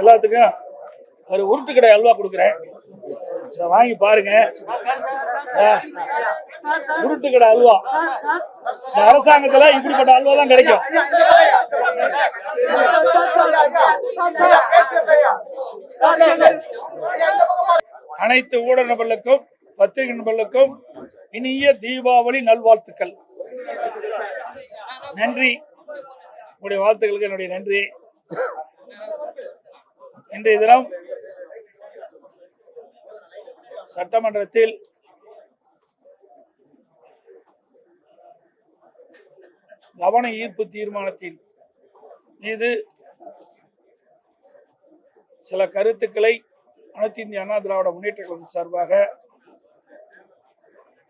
எல்லாத்துக்கும் ஒரு உருட்டு கடை அல்வா கொடுக்குறேன். வாங்கி பாருங்க. ஆ, உருட்டு கடை அல்வா. இந்த அரசாங்கத்துல இப்படிப்பட்ட அல்வா தான் கிடைக்கும். அனைத்து ஊடக நபர்களுக்கும் பத்திரிகை நபர்களுக்கும் இனிய தீபாவளி நல்வாழ்த்துக்கள். நன்றி. உங்களுடைய வாழ்த்துக்களுக்கு என்னுடைய நன்றி. இன்றைய தினம் சட்டமன்றத்தில் கவன ஈர்ப்பு தீர்மானத்தின் மீது சில கருத்துக்களை அனைத்து இந்திய அண்ணா திராவிட முன்னேற்ற கழகம் சார்பாக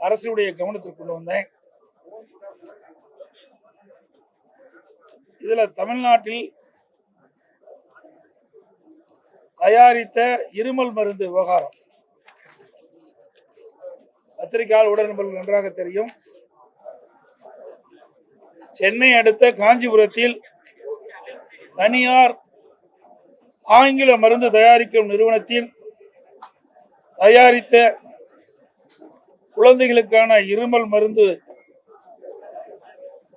அரசுடைய கவனத்திற்கு கொண்டு வந்தேன். இதுல தமிழ்நாட்டில் தயாரித்த இருமல் மருந்து விவகாரம். பத்திரிகையால் உடன்பர்கள் நன்றாக தெரியும். சென்னை அடுத்த காஞ்சிபுரத்தில் தனியார் ஆங்கில மருந்து தயாரிக்கும் நிறுவனத்தில் தயாரித்த குழந்தைகளுக்கான இருமல் மருந்து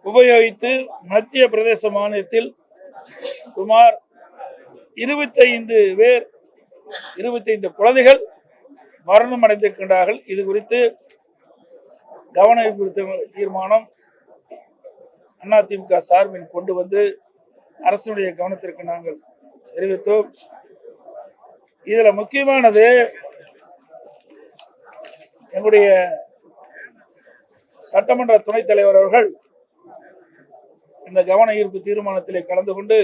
உபயோகித்து மத்திய பிரதேச மாநிலத்தில் சுமார் இருபத்தைந்து பேர் இருபத்தைந்து குழந்தைகள் மரணம் அடைந்திருக்கின்றார்கள். இது குறித்து கவன ஈர்ப்பு தீர்மானம் அதிமுக சார்பில் கொண்டு வந்து அரசுடைய கவனத்திற்கு நாங்கள் தெரிவித்தோம். இதுல முக்கியமானது எங்களுடைய சட்டமன்ற துணைத் தலைவர் அவர்கள் இந்த கவன ஈர்ப்பு தீர்மானத்திலே கலந்து கொண்டு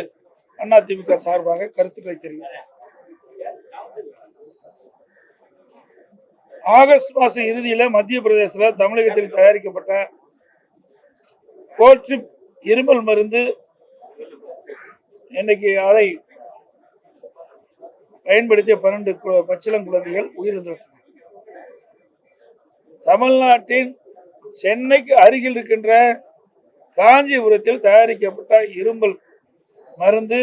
அதிமுக சார்பாக கருத்துக்களை தெரிவித்தார் ஆகஸ்ட் மாசம் இறுதியில மத்திய பிரதேசத்தில் தமிழகத்தில் தயாரிக்கப்பட்ட கோல்ட்ரிப் இருமல் மருந்து இன்னைக்கு அதை பயன்படுத்திய பன்னெண்டு பச்சிளம் குழந்தைகள் உயிரிழந்தனர் தமிழ்நாட்டின் சென்னைக்கு அருகில் இருக்கின்ற காஞ்சிபுரத்தில் தயாரிக்கப்பட்ட இருமல் மருந்து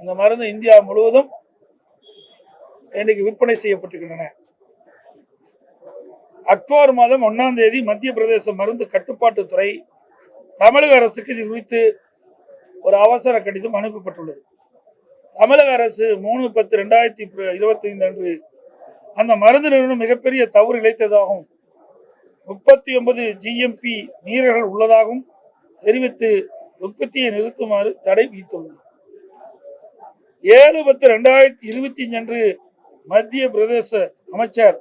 இந்த மருந்து இந்தியா முழுவதும் இன்னைக்கு விற்பனை செய்யப்பட்டிருக்கின்றன. அக்டோபர் மாதம் ஒன்னாம் தேதி மத்திய பிரதேச மருந்து கட்டுப்பாட்டுத்துறை தமிழக அரசுக்கு இது குறித்து ஒரு அவசர கடிதம் அனுப்பப்பட்டுள்ளது. தமிழக அரசு மூணு பத்து ரெண்டாயிரத்தி இருபத்தி ஐந்து அன்று அந்த மருந்து நிறுவனம் மிகப்பெரிய தவறு இழைத்ததாகவும் முப்பத்தி ஒன்பது ஜிஎம்பி மீறல்கள் உள்ளதாகவும் தெரிவித்து உற்பத்தியை நிறுத்துமாறு தடை விதித்துள்ளது. ஏழு பத்து ரெண்டாயிரத்தி இருபத்தி அஞ்சு அன்று மத்திய பிரதேச அமைச்சர்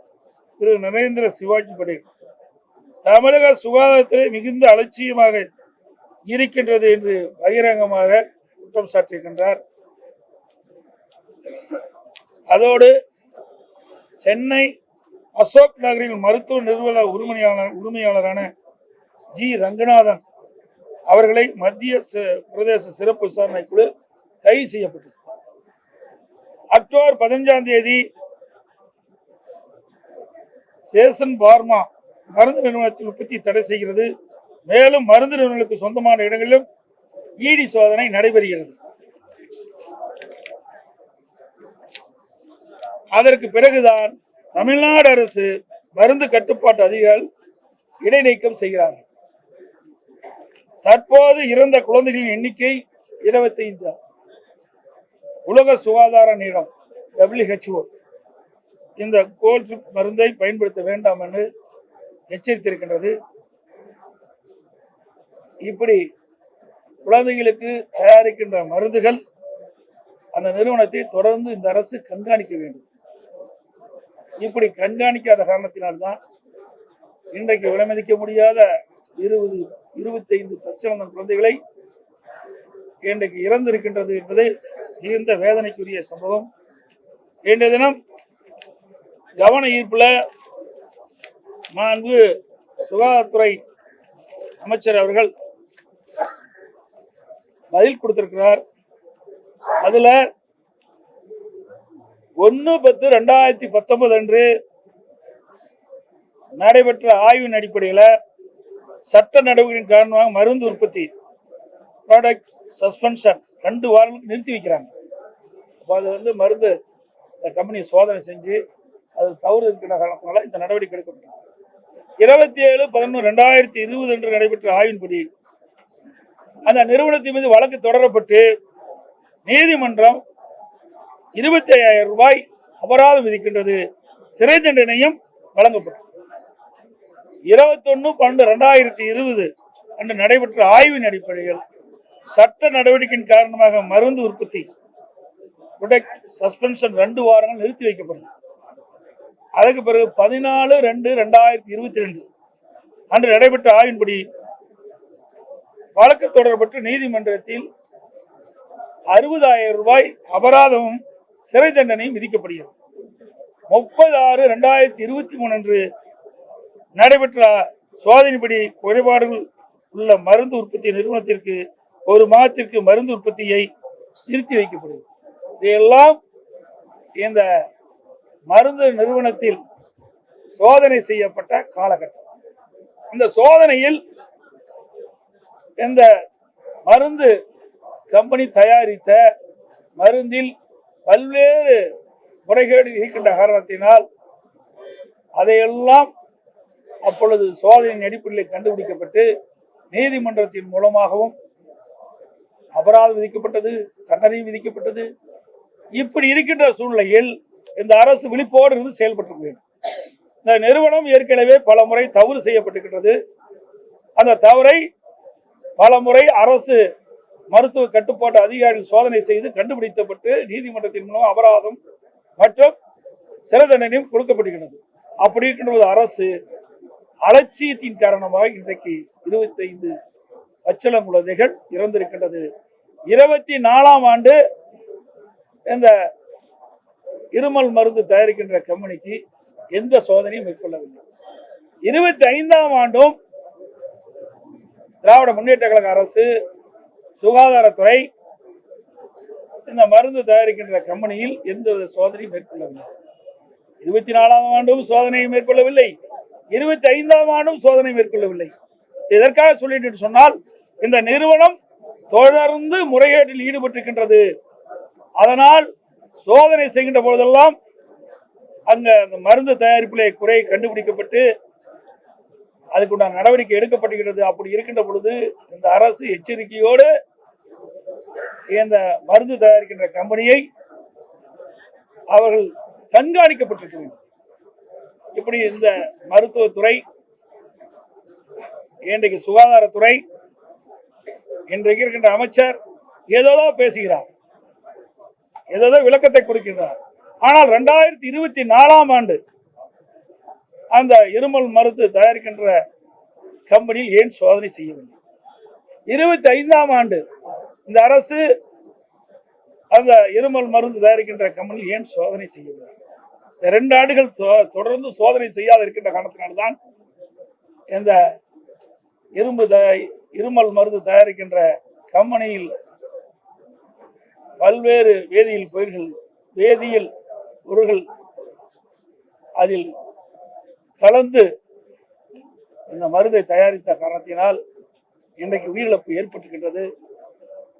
திரு நரேந்திர சிவாஜி படேல் தமிழக சுகாதாரத்திலே மிகுந்த அலட்சியமாக இருக்கின்றது என்று பகிரங்கமாக குற்றம் சாட்டியிருக்கின்றார். அதோடு சென்னை அசோக் நகரில் மருத்துவ நிறுவன உரிமையாளர் உரிமையாளரான ஜி ரங்கநாதன் அவர்களை மத்திய பிரதேச சிறப்பு விசாரணை குழு கைது செய்யப்பட்டது. அக்டோபர் பதினஞ்சாம் தேதி சேசன் பார்மா மருந்து நிறுவனத்தின் உற்பத்தி தடை செய்கிறது. மேலும் மருந்து நிறுவனங்களுக்கு சொந்தமான இடங்களிலும் ஈடி சோதனை நடைபெறுகிறது. அதற்கு பிறகுதான் தமிழ்நாடு அரசு மருந்து கட்டுப்பாட்டு அதிகாரிகள் இடைநீக்கம் செய்கிறார்கள். தற்போது இறந்த குழந்தைகளின் எண்ணிக்கை 25 உலக சுகாதார நிலம் டபிள்யூஹெச்ஓ இந்த கோல்ட் மருந்தை பயன்படுத்த வேண்டாம் என்று எச்சரித்திருக்கின்றது. இப்படி குழந்தைகளுக்கு தயாரிக்கின்ற மருந்துகள் அந்த நிறுவனத்தை தொடர்ந்து இந்த அரசு கண்காணிக்க வேண்டும். இப்படி கண்காணிக்காத காரணத்தினால்தான் இன்றைக்கு விலைமதிக்க முடியாத இருபது இருபத்தைந்து தச்சவந்தன் குழந்தைகளை இன்றைக்கு இறந்திருக்கின்றது என்பது மிகுந்த வேதனைக்குரிய சம்பவம். இன்றைய தினம் கவன ஈர்ப்பில் மாண்பு சுகாதாரத்துறை அமைச்சர் அவர்கள் பதில் கொடுத்திருக்கிறார். அதுல ஒன்று பத்து ரெண்டாயிரத்தி பத்தொன்பது அன்று நடைபெற்ற ஆய்வின் அடிப்படையில் சட்ட நடவடிக்கையின் காரணமாக மருந்து உற்பத்தி ப்ராடக்ட் சஸ்பென்ஷன் ரெண்டு வாரங்களுக்கு நிறுத்தி வைக்கிறாங்க. அப்போ அது வந்து மருந்து கம்பெனியை சோதனை செஞ்சு அது தவறு இருக்கிற காரணத்தினால இந்த நடவடிக்கை எடுக்கப்பட்டது இருபத்தி ஏழு பதினொன்று ரெண்டாயிரத்தி இருபது அன்று நடைபெற்ற ஆய்வின்படி அந்த நிறுவனத்தின் மீது வழக்கு தொடரப்பட்டு நீதிமன்றம் இருபத்தி ஐயாயிரம் ரூபாய் அபராதம் விதிக்கின்றது. சிறை தண்டனையும் வழங்கப்பட்டது. இருபத்தொன்னு பன்னெண்டு ரெண்டாயிரத்தி இருபது அன்று நடைபெற்ற ஆய்வின் அடிப்படையில் சட்ட நடவடிக்கையின் காரணமாக மருந்து உற்பத்தி ப்ரொடக்ட் சஸ்பென்ஷன் ரெண்டு வாரங்கள் நிறுத்தி வைக்கப்படும் அதுக்கு பிறகு பதினாலு ரெண்டு ரெண்டாயிரத்தி இருபத்தி ரெண்டு அன்று நடைபெற்ற ஆய்வின்படி வழக்கு தொடரப்பட்டு நீதிமன்றத்தில் அறுபதாயிரம் ரூபாய் அபராதமும் சிறை தண்டனையும் விதிக்கப்படுகிறது. முப்பது ஆறு ரெண்டாயிரத்தி இருபத்தி மூணு அன்று நடைபெற்ற சோதனைப்படி குறைபாடுகள் உள்ள மருந்து உற்பத்தி நிறுவனத்திற்கு ஒரு மாதத்திற்கு மருந்து உற்பத்தியை நிறுத்தி வைக்கப்படுகிறது. இதையெல்லாம் இந்த மருந்து நிறுவனத்தில் சோதனை செய்யப்பட்ட காலகட்டம். இந்த சோதனையில் இந்த மருந்து கம்பெனி தயாரித்த மருந்தில் பல்வேறு முறைகேடு இருக்கின்ற காரணத்தினால் அதையெல்லாம் அப்பொழுது சோதனையின் அடிப்படையில் கண்டுபிடிக்கப்பட்டு நீதிமன்றத்தின் மூலமாகவும் அபராதம் விதிக்கப்பட்டது தண்டனையும் விதிக்கப்பட்டது. இப்படி இருக்கின்ற சூழ்நிலையில் இந்த அரசு விழிப்போடு இருந்து செயல்பட்டு இந்த நிறுவனம் ஏற்கனவே பல முறை தவறு செய்யப்பட்டிருக்கின்றது. அந்த தவறை பல முறை அரசு மருத்துவ கட்டுப்பாட்டு அதிகாரிகள் சோதனை செய்து கண்டுபிடிக்கப்பட்டு நீதிமன்றத்தின் மூலம் அபராதம் மற்றும் சிறை தண்டனையும் கொடுக்கப்படுகிறது அப்படி இருக்கின்ற அரசு அலட்சியத்தின் காரணமாக இன்றைக்கு இருபத்தி ஐந்து பச்சிளம் குழந்தைகள் இறந்திருக்கின்றது. இருபத்தி நாலாம் ஆண்டு இந்த இருமல் மருந்து தயாரிக்கின்ற கம்பெனிக்கு எந்த சோதனையும் மேற்கொள்ளவில்லை. இருபத்தி ஐந்தாம் ஆண்டும் திராவிட முன்னேற்ற கழக அரசு சுகாதாரத்துறை இந்த மருந்து தயாரிக்கின்ற கம்பெனியில் எந்த சோதனையும் மேற்கொள்ளவில்லை. இருபத்தி நாலாம் ஆண்டும் சோதனையை மேற்கொள்ளவில்லை. இருபத்தி ஐந்தாம் ஆண்டும் சோதனை மேற்கொள்ளவில்லை. எதற்காக சொல்லிட்டு சொன்னால் இந்த நிறுவனம் தொடர்ந்து முறைகேட்டில் ஈடுபட்டிருக்கின்றது. அதனால் சோதனை செய்கின்ற பொழுதெல்லாம் அங்க அந்த மருந்து தயாரிப்பிலே குறை கண்டுபிடிக்கப்பட்டு அதுக்குண்டான நடவடிக்கை எடுக்கப்படுகிறது அப்படி இருக்கின்ற பொழுது இந்த அரசு எச்சரிக்கையோடு இந்த மருந்து தயாரிக்கின்ற கம்பெனியை அவர்கள் கண்காணிக்கப்பட்டிருக்க வேண்டும். இப்படி இந்த மருத்துவத்துறை இன்றைக்கு சுகாதாரத்துறை இன்றைக்கு இருக்கின்ற அமைச்சர் ஏதோதோ பேசுகிறார். ஏதோதோ விளக்கத்தை கொடுக்கிறார் ஆனால் ரெண்டாயிரத்தி இருபத்தி நாலாம் ஆண்டு அந்த இருமல் மருந்து தயாரிக்கின்ற கம்பெனியில் ஏன் சோதனை செய்யவில்லை? இருபத்தி ஐந்தாம் ஆண்டு இந்த அரசு அந்த இருமல் மருந்து தயாரிக்கின்ற கம்பெனியில் ஏன் சோதனை செய்யவில்லை? ரெண்டு ஆண்டுகள் தொ- தொடர்ந்து சோதனை செய்யாத இருக்கின்ற காரணத்தினால்தான் இந்த இரும்பு த- இருமல் மருந்து தயாரிக்கின்ற கம்பெனியில் பல்வேறு வேதியியல் பொருள்கள் வேதியியல் பொருள்கள் அதில் கலந்து இந்த மருந்தை தயாரித்த காரணத்தினால் இன்றைக்கு உயிரிழப்பு ஏற்பட்டுகின்றது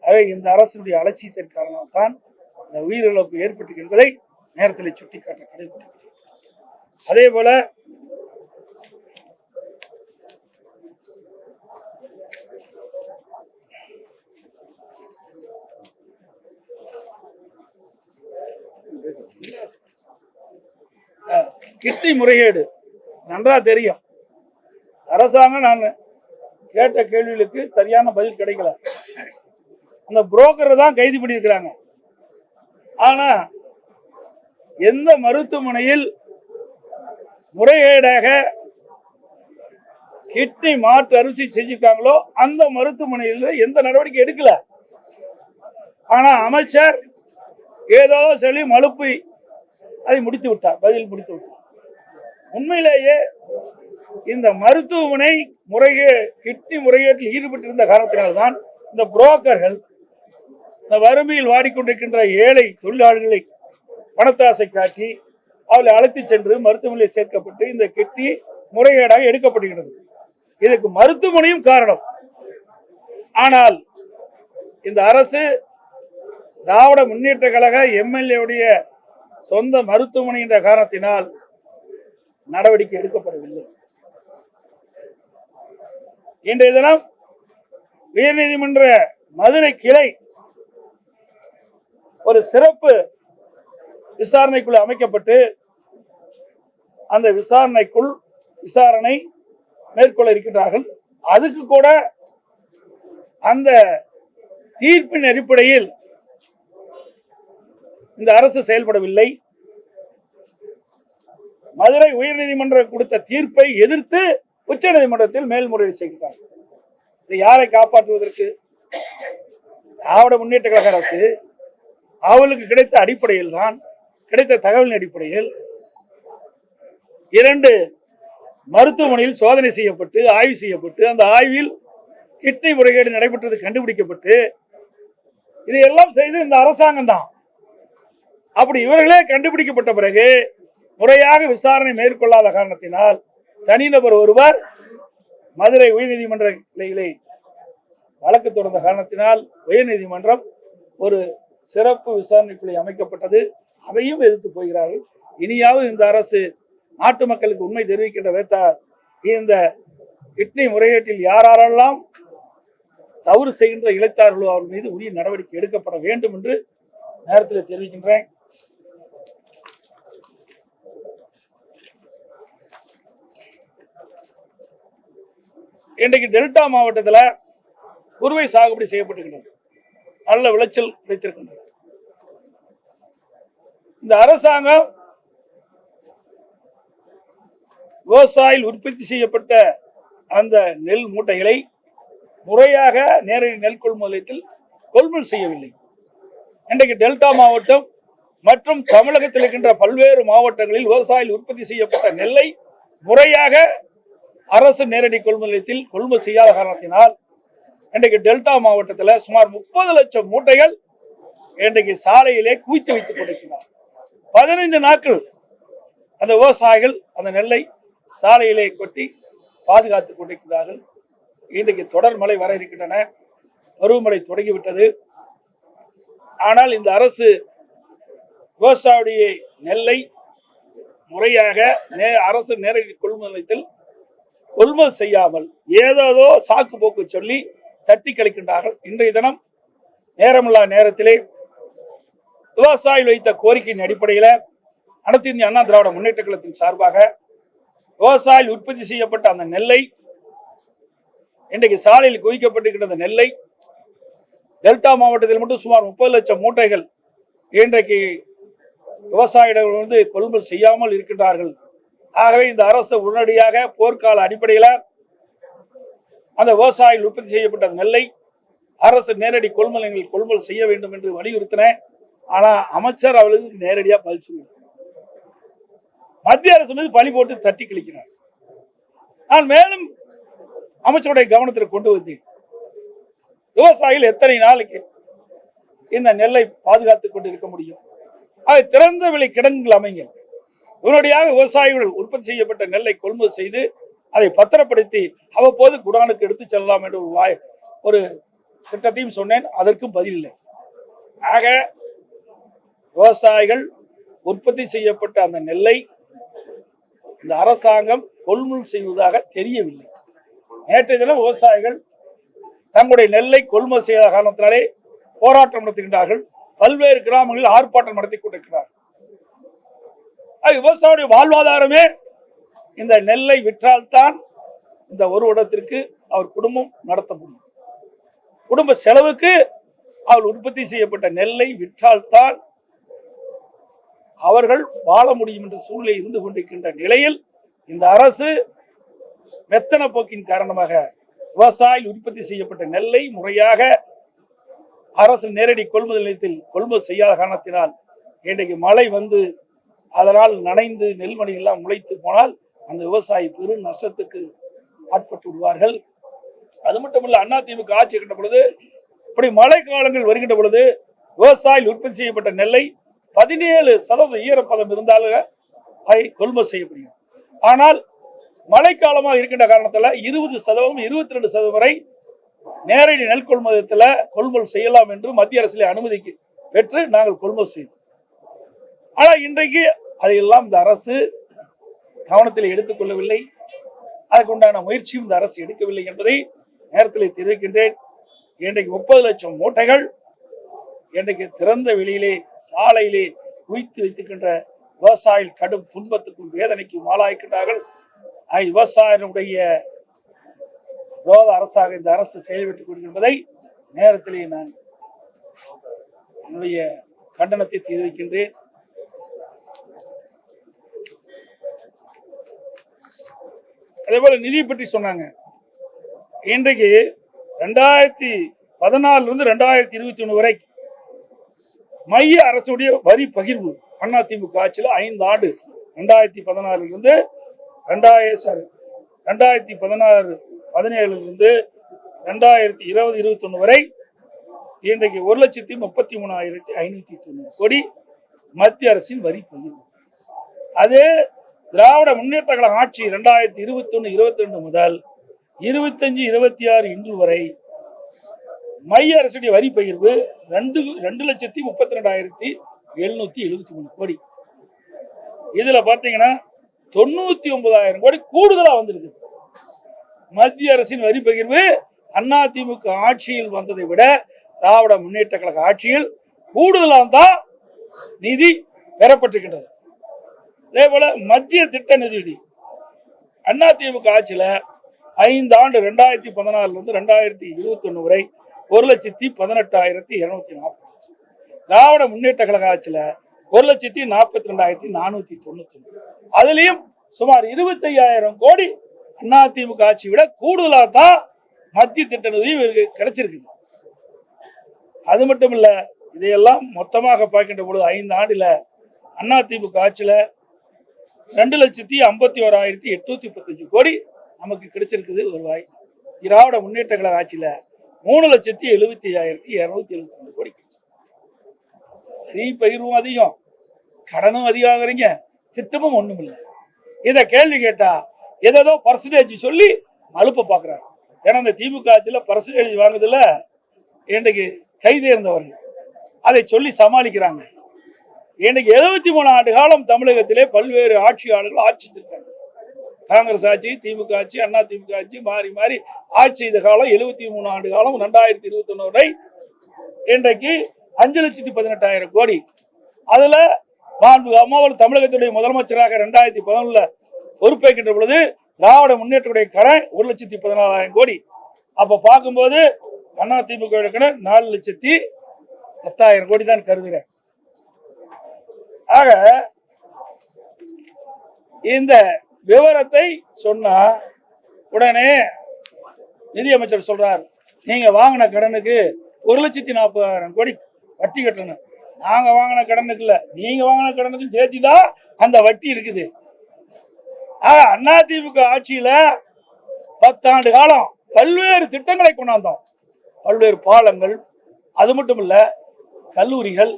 ஆகவே இந்த அரசினுடைய அலட்சியத்தின் காரணம்தான் இந்த உயிரிழப்பு ஏற்பட்டுகின்றதை நேரத்தில் சுட்டிக்காட்ட கடமைப்பட்டிருக்கிறேன் அதே போல கிட்டி முறைகேடு நன்றா தெரியும். அரசாங்கம் நான் கேட்ட கேள்விகளுக்கு சரியான பதில் கிடைக்கல. அந்த புரோக்கரை தான் கைது பண்ணியிருக்கிறாங்க. ஆனா எந்த மருத்துவமனையில் முறைகேடாக கிட்னி மாற்று அரிசி செஞ்சுட்டாங்களோ அந்த மருத்துவமனையில் எந்த நடவடிக்கை எடுக்கல. ஆனா அமைச்சர் ஏதோ சொல்லி மலுப்பை அதை முடித்து விட்டார் பதில் முடித்து விட்டார். உண்மையிலேயே இந்த மருத்துவமனை முறைகே கிட்னி முறைகேட்டில் ஈடுபட்டிருந்த காரணத்தினால்தான் இந்த புரோக்கர்கள் இந்த வறுமையில் வாடிக்கொண்டிருக்கின்ற ஏழை தொழிலாளர்களை பணத்தாசை காட்டி அவளை அழைத்துச் சென்று மருத்துவமனையில் சேர்க்கப்பட்டு இந்த கெட்டி முறைகேடாக எடுக்கப்படுகிறது. இதுக்கு மருத்துவமனையும் காரணம். ஆனால் இந்த அரசு திராவிட முன்னேற்ற கழக எம்எல்ஏவுடைய சொந்த மருத்துவமனை என்ற காரணத்தினால் நடவடிக்கை எடுக்கப்படவில்லை. இன்றைய தினம் உயர்நீதிமன்ற மதுரை கிளை ஒரு சிறப்பு விசாரணைக்குழு அமைக்கப்பட்டு அந்த விசாரணைக்குள் விசாரணை மேற்கொள்ள இருக்கின்றார்கள். அதுக்கு கூட அந்த தீர்ப்பின் அடிப்படையில் இந்த அரசு செயல்படவில்லை. மதுரை உயர்நீதிமன்றம் கொடுத்த தீர்ப்பை எதிர்த்து உச்ச நீதிமன்றத்தில் மேல்முறையீடு செய்கிறார் இது யாரை காப்பாற்றுவதற்கு? திராவிட முன்னேற்ற கழக அரசு அவளுக்கு கிடைத்த அடிப்படையில் தான் கிடைத்த தகவலின் அடிப்படையில் இரண்டு மருத்துவமனையில் சோதனை செய்யப்பட்டு ஆய்வு செய்யப்பட்டு அந்த ஆய்வில் கிட்னி முறைகேடு நடைபெற்றது கண்டுபிடிக்கப்பட்டு இதையெல்லாம் செய்து இந்த அரசாங்கம் தான். அப்படி இவர்களே கண்டுபிடிக்கப்பட்ட பிறகு முறையாக விசாரணை மேற்கொள்ளாத காரணத்தினால் தனிநபர் ஒருவர் மதுரை உயர்நீதிமன்ற கிளையிலே வழக்கு தொடர்ந்த காரணத்தினால் உயர்நீதிமன்றம் ஒரு சிறப்பு விசாரணைக்குழு அமைக்கப்பட்டது. அதையும் எதிர்த்து போகிறார்கள். இனியாவது இந்த அரசு நாட்டு மக்களுக்கு உண்மை தெரிவிக்கின்ற விதத்தால் இந்த கிட்னி முறையீட்டில் யாரெல்லாம் தவறு செய்கின்ற இழைத்தார்களோ அவர் மீது உரிய நடவடிக்கை எடுக்கப்பட வேண்டும் என்று நேரத்தில் தெரிவிக்கின்றேன். இன்றைக்கு டெல்டா மாவட்டத்தில் குறுவை சாகுபடி செய்யப்பட்டிருக்கின்றது. நல்ல விளைச்சல் கிடைத்திருக்கின்றது. இந்த அரசாங்கம் விவசாயிகள் உற்பத்தி செய்யப்பட்ட அந்த நெல் மூட்டைகளை முறையாக நேரடி நெல் கொள்முதலத்தில் கொள்முதல் செய்யவில்லை. இன்றைக்கு டெல்டா மாவட்டம் மற்றும் தமிழகத்தில் இருக்கின்ற பல்வேறு மாவட்டங்களில் விவசாயிகள் உற்பத்தி செய்யப்பட்ட நெல்லை முறையாக அரசு நேரடி கொள்முதலத்தில் கொள்முதல் செய்யாத காரணத்தினால் இன்றைக்கு டெல்டா மாவட்டத்தில் சுமார் முப்பது லட்சம் மூட்டைகள் இன்றைக்கு சாலையிலே குவித்து வைத்துக் கொண்டிருக்கிறார் பதினைந்து நாட்கள் அந்த விவசாயிகள் அந்த நெல்லை சாலையிலே கொட்டி பாதுகாத்துக் கொண்டிருக்கிறார்கள். இன்றைக்கு தொடர் மழை வர இருக்கின்றன. பருவமழை தொடங்கிவிட்டது. ஆனால் இந்த அரசு விவசாயுடைய நெல்லை முறையாக நே- அரசு நேரடி கொள்முதலத்தில் கொள்முதல் செய்யாமல் ஏதோ சாக்கு போக்கு சொல்லி தட்டி கழிக்கின்றார்கள். இன்றைய தினம் நேரமில்லா நேரத்திலே விவசாயிகள் வைத்த கோரிக்கையின் அடிப்படையில் அனைத்து இந்திய அண்ணா திராவிட முன்னேற்ற கழகத்தின் சார்பாக விவசாயிகள் உற்பத்தி செய்யப்பட்ட அந்த நெல்லை இன்றைக்கு சாலையில் குவிக்கப்பட்டிருக்கிற அந்த நெல்லை டெல்டா மாவட்டத்தில் மட்டும் சுமார் முப்பது லட்சம் மூட்டைகள் இன்றைக்கு விவசாயிகள் வந்து கொள்முதல் செய்யாமல் இருக்கின்றார்கள். ஆகவே இந்த அரசு உடனடியாக போர்க்கால அடிப்படையில் அந்த விவசாயிகள் உற்பத்தி செய்யப்பட்ட நெல்லை அரசு நேரடி கொள்முதல் கொள்முதல் செய்ய வேண்டும் என்று வலியுறுத்தினேன் ஆனா அமைச்சர் அவளுக்கு நேரடியா பதில் சொல்லுவார் மத்திய அரசு மீது பழி போட்டு தட்டி கழிக்கிறார். நான் மேலும் அமைச்சருடைய கவனத்திற்கு கொண்டு வந்தேன். விவசாயிகள் எத்தனை நாளைக்கு இந்த நெல்லை பாதுகாத்துக் கொண்டு இருக்க முடியும்? அது திறந்த விலை கிடங்குகள் அமைங்க உடனடியாக விவசாயிகள் உற்பத்தி செய்யப்பட்ட நெல்லை கொள்முதல் செய்து அதை பத்திரப்படுத்தி அவ்வப்போது குடானுக்கு எடுத்து செல்லலாம் என்ற ஒரு வாய் ஒரு திட்டத்தையும் சொன்னேன். அதற்கும் பதில் இல்லை. ஆக விவசாயிகள் உற்பத்தி செய்யப்பட்ட அந்த நெல்லை இந்த அரசாங்கம் கொள்முதல் செய்வதாக தெரியவில்லை. நேற்றைய தினம் விவசாயிகள் தங்களுடைய நெல்லை கொள்முதல் செய்த காரணத்தினாலே போராட்டம் நடத்துகின்றார்கள். பல்வேறு கிராமங்களில் ஆர்ப்பாட்டம் நடத்தி கொண்டிருக்கிறார்கள். ஆக விவசாயியுடைய வாழ்வாதாரமே இந்த நெல்லை விற்றால்தான் இந்த ஒரு இடத்திற்கு அவர் குடும்பம் நடத்த முடியும். குடும்ப செலவுக்கு அவர் உற்பத்தி செய்யப்பட்ட நெல்லை விற்றால்தான் அவர்கள் வாழ முடியும் என்ற சூழ்நிலை இருந்து கொண்டிருக்கின்ற நிலையில் இந்த அரசு மெத்தன போக்கின் காரணமாக விவசாயி உற்பத்தி செய்யப்பட்ட நெல்லை முறையாக அரசு நேரடி கொள்முதல் நிலையத்தில் கொள்முதல் செய்யாத காரணத்தினால் இன்றைக்கு மழை வந்து அதனால் நனைந்து நெல்மணி எல்லாம் முளைத்து போனால் அந்த விவசாயி பெரும் நஷ்டத்துக்கு ஆட்பட்டு விடுவார்கள். அது மட்டுமல்ல அண்ணா ஆட்சி கட்ட பொழுது இப்படி மழை காலங்கள் வருகின்ற பொழுது விவசாயிகள் உற்பத்தி செய்யப்பட்ட நெல்லை பதினேழு சதவீத ஈரப்பதம் இருந்தாலும் அதை கொள்முதல் செய்ய முடியும். ஆனால் மழைக்காலமாக இருக்கின்ற காரணத்தில் இருபது சதவீதம் இருபத்தி ரெண்டு சதவீதம் வரை நேரடி நெல் கொள்முதத்தில் கொள்முதல் செய்யலாம் என்று மத்திய அரசில் அனுமதிக்கு பெற்று நாங்கள் கொள்முதல் செய்தோம். ஆனால் இன்றைக்கு அதையெல்லாம் இந்த அரசு கவனத்தில் எடுத்துக்கொள்ளவில்லை அதற்குண்டான முயற்சியும் இந்த அரசு எடுக்கவில்லை என்பதை நேரத்தில் தெரிவிக்கின்றேன். இன்றைக்கு முப்பது லட்சம் மூட்டைகள் இன்றைக்கு திறந்த வெளியிலே சாலையிலே குவித்து வைத்துக்கின்ற விவசாயிகள் கடும் துன்பத்துக்கும் வேதனைக்கும் ஆளாயிருக்கின்றார்கள் விவசாயினுடைய விவசாயிகளுடைய விரோத அரசாக இந்த அரசு செயல்பட்டுக் கொண்டிருப்பதை நேரத்திலே நான் என்னுடைய கண்டனத்தை தெரிவிக்கின்றேன். அதே போல நிதி பற்றி சொன்னாங்க. இன்றைக்கு ரெண்டாயிரத்தி பதினாலுல இருந்து ரெண்டாயிரத்தி இருபத்தி ஒண்ணு வரை மைய அரசுடைய வரி பகிர்வு அதிமுக ஆட்சியில் ஐந்து ஆண்டு ரெண்டாயிரத்தி பதினாறுலேருந்து ரெண்டாயிரம் சாரி ரெண்டாயிரத்தி பதினாறு பதினேழுலேருந்து ரெண்டாயிரத்தி இருபது இருபத்தொன்று வரை இன்றைக்கு ஒரு லட்சத்தி முப்பத்தி மூணாயிரத்தி ஐநூற்றி தொண்ணூறு கோடி மத்திய அரசின் வரி பகிர்வு. அது திராவிட முன்னேற்ற கழக ஆட்சி ரெண்டாயிரத்தி இருபத்தி இருபத்தி ரெண்டு முதல் இருபத்தஞ்சு இருபத்தி ஆறு இன்று வரை மைய அரசுடைய வரி பகிர்வு ரெண்டு ரெண்டு லட்சத்தி முப்பத்தி ரெண்டாயிரத்தி எழுநூத்தி எழுபத்தி மூணு கோடி. இதுல பாத்தீங்கன்னா தொண்ணூத்தி ஒன்பதாயிரம் கோடி கூடுதலா வந்திருக்கு. மத்திய அரசின் வரி பகிர்வு அதிமுக ஆட்சியில் வந்ததை விட திராவிட முன்னேற்ற கழக ஆட்சியில் கூடுதலாக தான் நிதி பெறப்பட்டிருக்கின்றது. அதே போல மத்திய திட்ட நிதி அதிமுக ஆட்சியில ஐந்து ஆண்டு ரெண்டாயிரத்தி பதினாலுல இருந்து ரெண்டாயிரத்தி இருபத்தி ஒண்ணு வரை ஒரு லட்சத்தி பதினெட்டாயிரத்தி இருநூத்தி நாற்பது. திராவிட முன்னேற்ற கழக ஆட்சியில ஒரு லட்சத்தி நாற்பத்தி ரெண்டாயிரத்தி நானூத்தி தொண்ணூத்தி ஒண்ணு அதுலயும் சுமார் இருபத்தி ஐயாயிரம் கோடி அதிமுக ஆட்சி விட கூடுதலா தான் மத்திய திட்ட நிதி இவருக்கு அது மட்டும் இல்ல இதையெல்லாம் மொத்தமாக பார்க்கின்ற பொழுது ஐந்து ஆண்டுல அதிமுக ஆட்சியில ரெண்டு லட்சத்தி ஐம்பத்தி ஓராயிரத்தி எட்நூத்தி முப்பத்தஞ்சு கோடி நமக்கு கிடைச்சிருக்குது வருவாய் திராவிட முன்னேற்ற கழக ஆட்சியில மூணு லட்சத்தி எழுபத்தி ஐயாயிரத்தி இருநூத்தி எழுபத்தி ரெண்டு கோடி கிடைச்சிருக்கு. பயிரும் அதிகம். கடனும் அதிகாகிறீங்க திட்டமும் ஒண்ணும் இல்லை. இதை கேள்வி கேட்டா ஏதோ பர்சன்டேஜ் சொல்லி அலுப்ப பாக்குறாரு. ஏன்னா இந்த திமுக ஆட்சியில பர்சன்டேஜ் வாங்குறதுல இன்றைக்கு கைதேர்ந்தவர்கள் அதை சொல்லி சமாளிக்கிறாங்க. இன்றைக்கு எழுபத்தி மூணு ஆண்டு காலம் தமிழகத்திலே பல்வேறு ஆட்சியாளர்கள் ஆட்சி செய்திருக்காங்க காங்கிரஸ் ஆட்சி திமுக ஆட்சி அண்ணா திமுக ஆட்சி மாறி மாறி ஆட்சி செய்த காலம் எழுபத்தி மூணு ஆண்டு காலம் ரெண்டாயிரத்தி இருபத்தி ஒண்ணு வரை. இன்றைக்கு அஞ்சு லட்சத்தி பதினெட்டாயிரம் கோடி. அதுல மாண்பு அம்மாவல் தமிழகத்துடைய முதலமைச்சராக ரெண்டாயிரத்தி பதினொன்றில் பொறுப்பேற்கின்ற பொழுது திராவிட முன்னேற்றத்துடைய கடன் ஒரு லட்சத்தி பதினாலாயிரம் கோடி. அப்ப பார்க்கும்போது அண்ணா திமுக கடன் நாலு லட்சத்தி பத்தாயிரம் கோடி தான் கருதுகிறேன் ஆக இந்த விவரத்தை சொன்னா உடனே நிதியமைச்சர் சொல்றார் நீங்க வாங்கின கடனுக்கு ஒரு லட்சத்தி நாற்பதாயிரம் கோடி வட்டி கட்டணும். நாங்க வாங்கின கடனுக்கு இல்ல நீங்க வாங்கின கடனுக்கு சேர்த்து தான் அந்த வட்டி இருக்குது. அண்ணா திமுக ஆட்சியில பத்தாண்டு காலம் பல்வேறு திட்டங்களை கொண்டாந்தோம். பல்வேறு பாலங்கள் அது மட்டும் இல்ல கல்லூரிகள்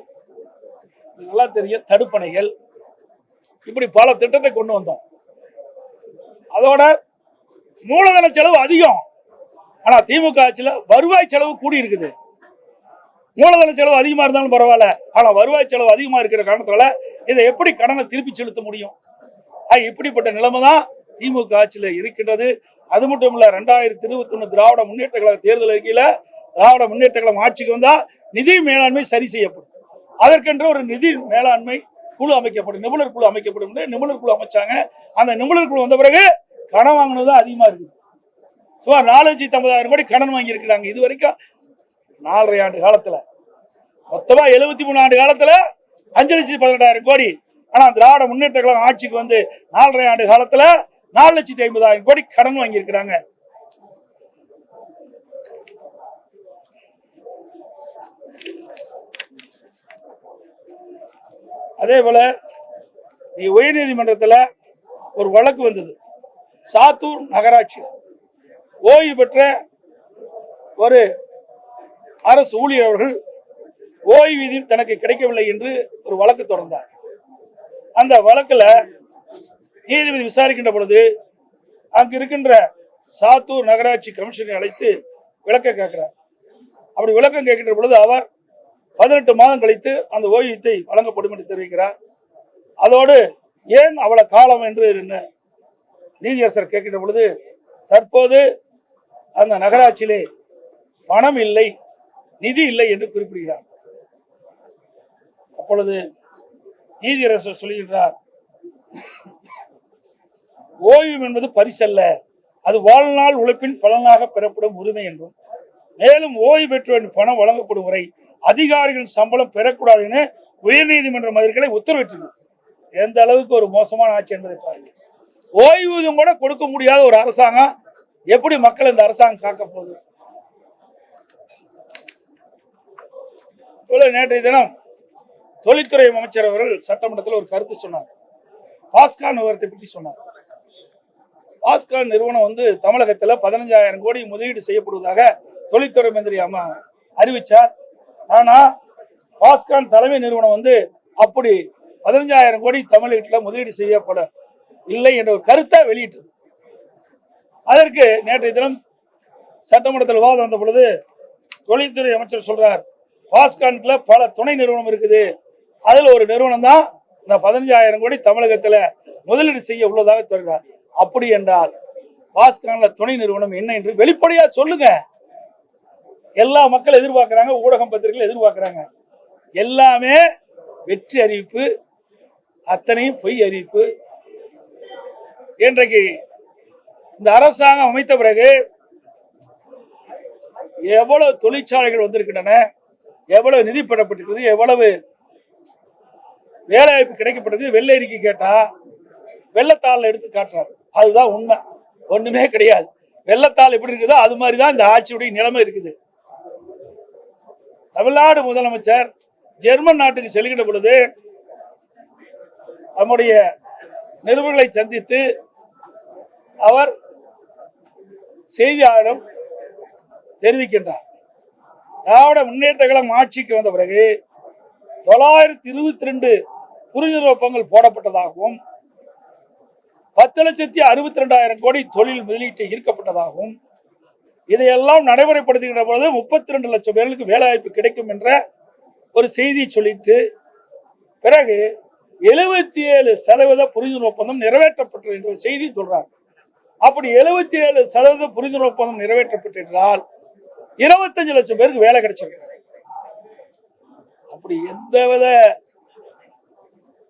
நல்லா தெரியும் தடுப்பணைகள் இப்படி பல திட்டத்தை கொண்டு வந்தோம். அதோட மூலதன செலவு அதிகம். ஆனா திமுக ஆட்சியில வருவாய் செலவு கூடி இருக்குது. மூலதன செலவு அதிகமா இருந்தாலும் பரவாயில்ல. ஆனா வருவாய் செலவு அதிகமா இருக்கிற காரணத்தால இதை எப்படி கடனை திருப்பி செலுத்த முடியும்? இப்படிப்பட்ட நிலைமை தான் திமுக ஆட்சியில இருக்கின்றது. அது மட்டும் இல்ல ரெண்டாயிரத்தி இருபத்தி ஒண்ணு திராவிட முன்னேற்ற கழக தேர்தல் அறிக்கையில திராவிட முன்னேற்ற கழகம் ஆட்சிக்கு வந்தா நிதி மேலாண்மை சரி செய்யப்படும். அதற்கென்று ஒரு நிதி மேலாண்மை குழு அமைக்கப்படும் நிபுணர் குழு அமைக்கப்படும் நிபுணர் குழு அமைச்சாங்க. அந்த நிபுணர் குழு வந்த பிறகு கடன் வாங்கினது தான் அதிகமா இருக்குது. சுமார் நாலு லட்சத்தி ஐம்பதாயிரம் கோடி கடன் வாங்கி இருக்கிறாங்க இது வரைக்கும் நாலரை ஆண்டு காலத்துல. மொத்தமா எழுபத்தி மூணு ஆண்டு காலத்துல அஞ்சு லட்சத்தி பதினெட்டாயிரம் கோடி. ஆனா திராவிட முன்னேற்ற கழகம் ஆட்சிக்கு வந்து நாலரை ஆண்டு காலத்துல நாலு லட்சத்தி ஐம்பதாயிரம் கோடி கடன் வாங்கி அதே போல உயர் நீதிமன்றத்துல ஒரு வழக்கு வந்தது. சாத்தூர் நகராட்சி. ஓய்வு பெற்ற ஒரு அரசு ஊழியர் அவர்கள் ஓய்வூதியம் தனக்கு கிடைக்கவில்லை என்று ஒரு வழக்கு தொடர்ந்தார். அந்த வழக்கில் நீதிபதி விசாரிக்கின்ற பொழுது அங்கு இருக்கின்ற சாத்தூர் நகராட்சி கமிஷனை அழைத்து விளக்கம் கேட்கிறார். அப்படி விளக்கம் கேட்கின்ற பொழுது அவர் பதினெட்டு மாதம் கழித்து அந்த ஓய்வூதியத்தை வழங்கப்படும் என்று தெரிவிக்கிறார். அதோடு ஏன் அவ்வளவு காலம் என்று என்ன நீதியரசர் கேட்கின்ற பொழுது தற்போது அந்த நகராட்சியிலே பணம் இல்லை நிதி இல்லை என்று குறிப்பிடுகிறார். அப்பொழுது நீதியரசர் சொல்லுகின்றார் ஓய்வு என்பது பரிசல்ல அது வாழ்நாள் உழைப்பின் பலனாக பெறப்படும் உரிமை என்றும் மேலும் ஓய்வு பெற்று பணம் வழங்கப்படும் வரை அதிகாரிகள் சம்பளம் பெறக்கூடாதுன்னு உயர்நீதிமன்ற மதில்களை உத்தரவிட்டனர். எந்த அளவுக்கு ஒரு மோசமான ஆட்சி என்பதை பாருங்கள் ஓய்வூதியம் கூட கொடுக்க முடியாத ஒரு அரசாங்கம். எப்படி மக்கள் இந்த அரசாங்கம் காக்க போகுது? நேற்றைய தினம் தொழில்துறை அமைச்சர் அவர்கள் சட்டமன்றத்தில் ஒரு கருத்து சொன்னார். பாஸ்கான் விவரத்தை பற்றி சொன்னார். பாஸ்கான் நிறுவனம் வந்து தமிழகத்துல பதினஞ்சாயிரம் கோடி முதலீடு செய்யப்படுவதாக தொழில்துறை மந்திரி அம்மா அறிவிச்சார். ஆனா பாஸ்கான் தலைமை நிறுவனம் வந்து அப்படி பதினஞ்சாயிரம் கோடி தமிழகத்துல முதலீடு செய்யப்பட இல்லை என்ற ஒரு கருத்தை வெளியிட்டது. அதற்கு நேற்றைய தினம் சட்டமன்றத்தில் விவாதம் வந்த பொழுது தொழில்துறை அமைச்சர் சொல்றார் பாஸ்கான்ல பல துணை நிறுவனம் இருக்குது. அதில் ஒரு நிறுவனம் தான் இந்த பதினஞ்சாயிரம் கோடி தமிழகத்துல முதலீடு செய்ய உள்ளதாக சொல்றார் அப்படி என்றால் பாஸ்கான்ல துணை நிறுவனம் என்ன என்று வெளிப்படையா சொல்லுங்க. எல்லா மக்கள் எதிர்பார்க்கிறாங்க ஊடகம் பத்திரிகைகள் எதிர்பார்க்கிறாங்க. எல்லாமே வெற்றி அறிவிப்பு அத்தனையும் பொய் அறிவிப்பு. இன்றைக்கு இந்த அரசாங்கம் அமைத்த பிறகு எவ்வளவு தொழிற்சாலைகள் வந்திருக்கின்றன எவ்வளவு நிதி பெறப்பட்டிருக்கிறது எவ்வளவு வேலைவாய்ப்பு கிடைக்கப்பட்டது வெள்ளை அறிக்கை கேட்டா வெள்ளத்தாள் எடுத்து காட்டுறாரு. அதுதான் உண்மை. ஒண்ணுமே கிடையாது. வெள்ளத்தாள் எப்படி இருக்குதோ அது மாதிரி தான் இந்த ஆட்சியுடைய நிலைமை இருக்குது. தமிழ்நாடு முதலமைச்சர் ஜெர்மன் நாட்டுக்கு செல்கின்ற பொழுது நம்முடைய நிருபர்களை சந்தித்து அவர் செய்தியாளரிடம் தெரிவிக்கின்றார். திராவிட முன்னேற்ற கழகம் ஆட்சிக்கு வந்த பிறகு தொள்ளாயிரத்தி இருபத்தி ரெண்டு புரிந்துணர்வு ஒப்பங்கள் போடப்பட்டதாகவும் பத்து லட்சத்தி அறுபத்தி ரெண்டாயிரம் கோடி தொழில் முதலீட்டை ஈர்க்கப்பட்டதாகவும் இதையெல்லாம் நடைமுறைப்படுத்துகின்ற பொழுது முப்பத்தி ரெண்டு லட்சம் பேர்களுக்கு வேலைவாய்ப்பு கிடைக்கும் என்ற ஒரு செய்தியை சொல்லிட்டு பிறகு எழுபத்தி ஏழு சதவீத புரிந்துணர்வு ஒப்பந்தம் நிறைவேற்றப்பட்டது என்ற ஒரு செய்தி சொல்றாங்க. அப்படி எழுபத்தி ஏழு சதவீத புரிந்துணர்வு ஒப்பந்தம் நிறைவேற்றப்பட்டிருந்தால் இருபத்தஞ்சு லட்சம் பேருக்கு வேலை கிடைச்சிருக்கு அப்படி எந்தவித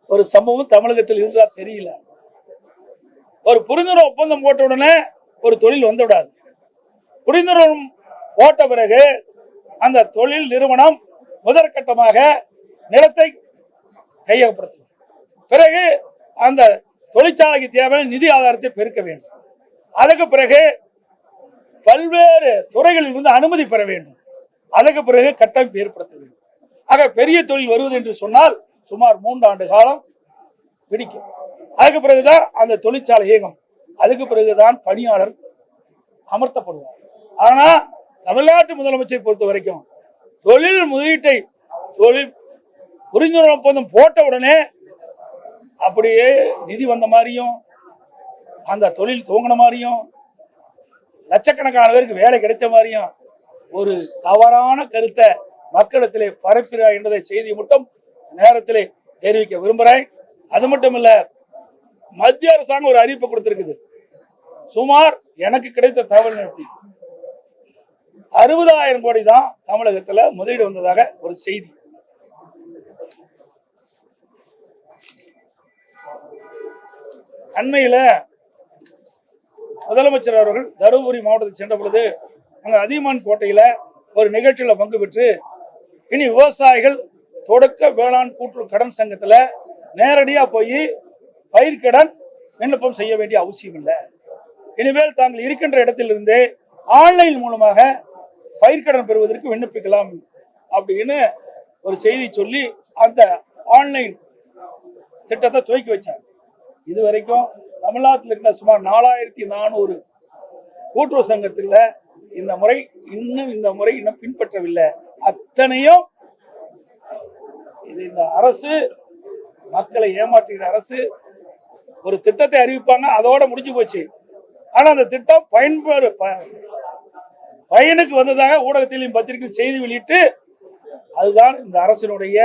ஒரு சம்பவம் தமிழகத்தில் இருந்தா தெரியல. ஒரு புரிந்துணர்வு ஒப்பந்தம் போட்ட உடனே ஒரு தொழில் வந்து விடாது புரிந்துணர்வு போட்ட பிறகு அந்த தொழில் நிறுவனம் முதற்கட்டமாக நிலத்தை கையகப்படுத்தும் பிறகு அந்த தொழிற்சாலைக்கு தேவையான நிதி ஆதாரத்தை பெருக்க வேண்டும். அதுக்கு பிறகு பல்வேறு துறைகளில் இருந்து அனுமதி பெற வேண்டும். அதுக்கு பிறகு கட்டமைப்பு ஏற்படுத்த வேண்டும். ஆக பெரிய தொழில் வருவது என்று சொன்னால் சுமார் மூன்று ஆண்டு காலம் பிடிக்கும். அதுக்கு பிறகுதான் அந்த தொழிற்சாலை இயக்கம் அதுக்கு பிறகுதான் பணியாளர் அமர்த்தப்படுவார். ஆனா தமிழ்நாட்டு முதலமைச்சரை பொறுத்த வரைக்கும் தொழில் முதலீட்டை தொழில் புரிந்துணர்வு ஒப்பந்தம் போட்ட உடனே அப்படியே நிதி வந்த மாதிரியும் அந்த தொழில் துவங்கின மாதிரியும் லட்சக்கணக்கான பேருக்கு வேலை கிடைச்ச மாதிரியும் ஒரு தவறான கருத்தை மக்களிடத்திலே பரப்புகிறார் என்பதை செய்தி மட்டும் நேரத்திலே தெரிவிக்க விரும்புகிறேன். அது மட்டும் இல்ல மத்திய அரசாங்கம் ஒரு அறிவிப்பு கொடுத்திருக்குது. சுமார் எனக்கு கிடைத்த தகவல் எப்படி அறுபதாயிரம் கோடி தான் தமிழகத்துல முதலீடு வந்ததாக ஒரு செய்தி. அண்மையில முதலமைச்சர் அவர்கள் தருமபுரி மாவட்டத்தை சென்ற பொழுது அங்க அதியமான் கோட்டையில ஒரு நிகழ்ச்சியில பங்கு பெற்று இனி விவசாயிகள் தொடக்க வேளாண் கூட்டுறவு கடன் சங்கத்துல நேரடியா போய் பயிர்க்கடன் விண்ணப்பம் செய்ய வேண்டிய அவசியம் இல்லை. இனிமேல் தாங்கள் இருக்கின்ற இடத்திலிருந்தே ஆன்லைன் மூலமாக பயிர்க்கடன் பெறுவதற்கு விண்ணப்பிக்கலாம் அப்படின்னு ஒரு செய்தி சொல்லி அந்த ஆன்லைன் திட்டத்தை துவக்கி வச்சாங்க. இது வரைக்கும் தமிழ்நாட்டில் இருக்கிற சுமார் நாலாயிரத்தி நானூறு கூட்டுறவு சங்கத்தில் இந்த முறை இன்னும் இந்த முறை இன்னும் பின்பற்றவில்லை. அத்தனையும் இது இந்த அரசு மக்களை ஏமாற்றுகிற அரசு ஒரு திட்டத்தை அறிவிப்பாங்க அதோட முடிஞ்சு போச்சு. ஆனா அந்த திட்டம் பயன்பெறு பயனுக்கு வந்ததாக ஊடகத்திலும் பத்திரிகையில் செய்தி வெளியிட்டு அதுதான் இந்த அரசினுடைய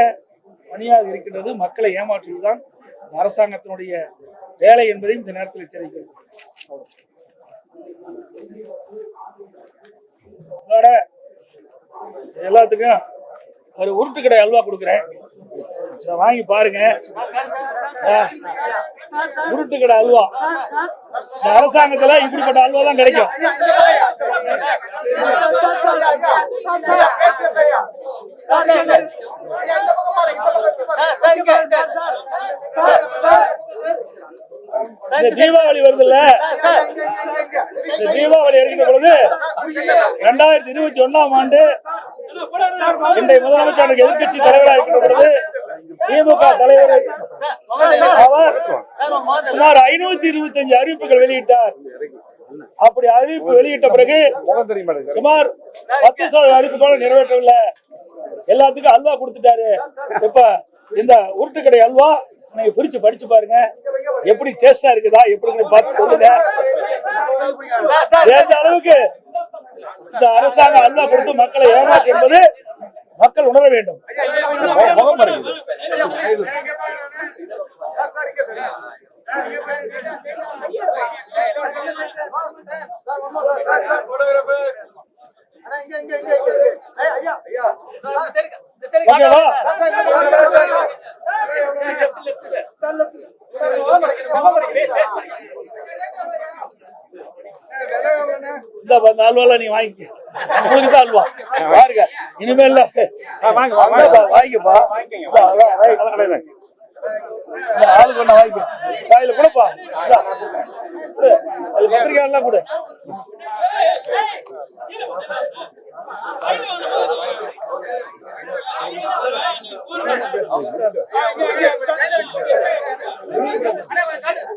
பணியாக இருக்கின்றது. மக்களை ஏமாற்றுவதுதான் இந்த அரசாங்கத்தினுடைய வேலை என்பதை இந்த நேரத்தில் தெரிவிக்கிறது எல்லாத்துக்கும் ஒரு உருட்டு கடை அல்வா கொடுக்குறேன். வாங்கி பாருங்க. உருட்டு கடை அல்வா. இந்த அரசாங்கத்துல இப்படிப்பட்ட அல்வா தான் கிடைக்கும். இந்த தீபாவளி வருதுல்ல? இந்த தீபாவளி இருக்கிற பொழுது ரெண்டாயிரத்தி இருபத்தி ஒன்னாம் ஆண்டு இன்றைய முதலமைச்சர் எதிர்க்கட்சி தலைவராக இருக்கிற பொழுது திமுக தலைவர் அவர் சுமார் ஐநூத்தி இருபத்தி அஞ்சு அறிவிப்புகள் வெளியிட்டார். அப்படி அறிவிப்பு வெளியிட்ட பிறகு சுமார் பத்து சதவீத அறிவிப்புகளும் நிறைவேற்றவில்லை. எல்லாத்துக்கும் அல்வா கொடுத்துட்டாரு. இப்ப இந்த உருட்டுக்கடை அல்வா நீங்க பிரிச்சு படிச்சு பாருங்க. எப்படி டேஸ்டா இருக்குதா எப்படி பார்த்து சொல்லுங்க. எந்த அளவுக்கு இந்த அரசாங்கம் அல்வா கொடுத்து மக்களை ஏமாற்று என்பது மக்கள் உணர வேண்டும் முகம் பாருங்க. ஓகேவா இந்த அந்த அல்வால நீ வாங்கிக்க உங்களுக்கு தான் அல்வா பாருங்க இனிமேல் வாங்கிக்கப்பா வாங்கிக்கப்பா இந்தா, அதான், வாங்கி. இந்த ஆளுக்கு ஒண்ணு வாங்கிக்க காயில கொடுப்பா. அது பத்திரிக்கை எல்லாம் கொடு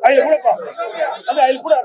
கையில கொடுப்பா அந்த கையில் கூட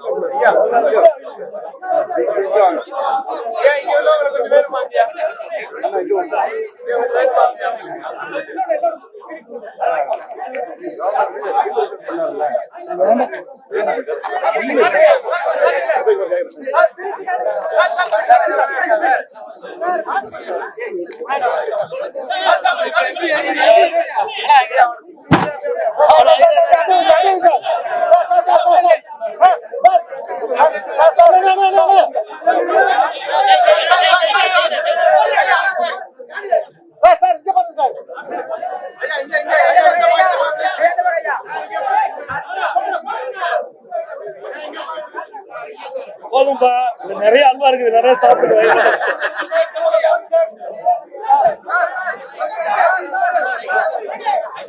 போதும்பா இது நிறைய அல்வா இருக்குது நிறைய சாப்பிட்டு வயிறு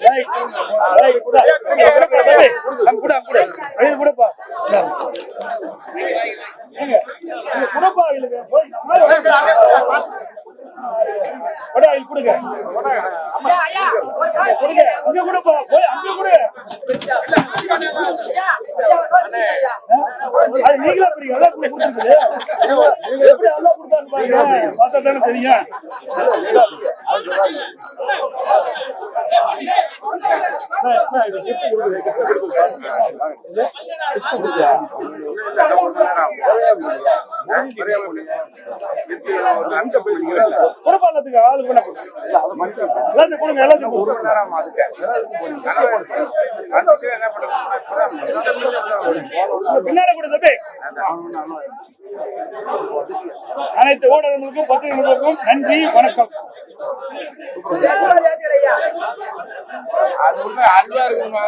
ஏய், ஏய், குடா. குடா, தம்பி. அங்க குடா, குடா. வயிறு குடுப்பா. இந்தா. ஏங்க, இங்க குடுப்பா இவளுக்கு. போய், குடா, இங்க குடுங்க. குடுங்க. இங்க குடுப்பா. போய், அங்க குடு. அது நீங்களா பிடிங்க அதான் கூட கொடுத்துருக்குது எப்படி அல்லா கொடுத்தான்னு பாருங்க பார்த்தா தானே தெரியும் ஆளு பண்ண எல்லாத்தையும் கொடுங்க எல்லாத்தையும் கூட அனைத்து ஊடகங்களுக்கும் பத்திரிகைகளுக்கும் நன்றி வணக்கம். அது அல்வா இருக்குன்னு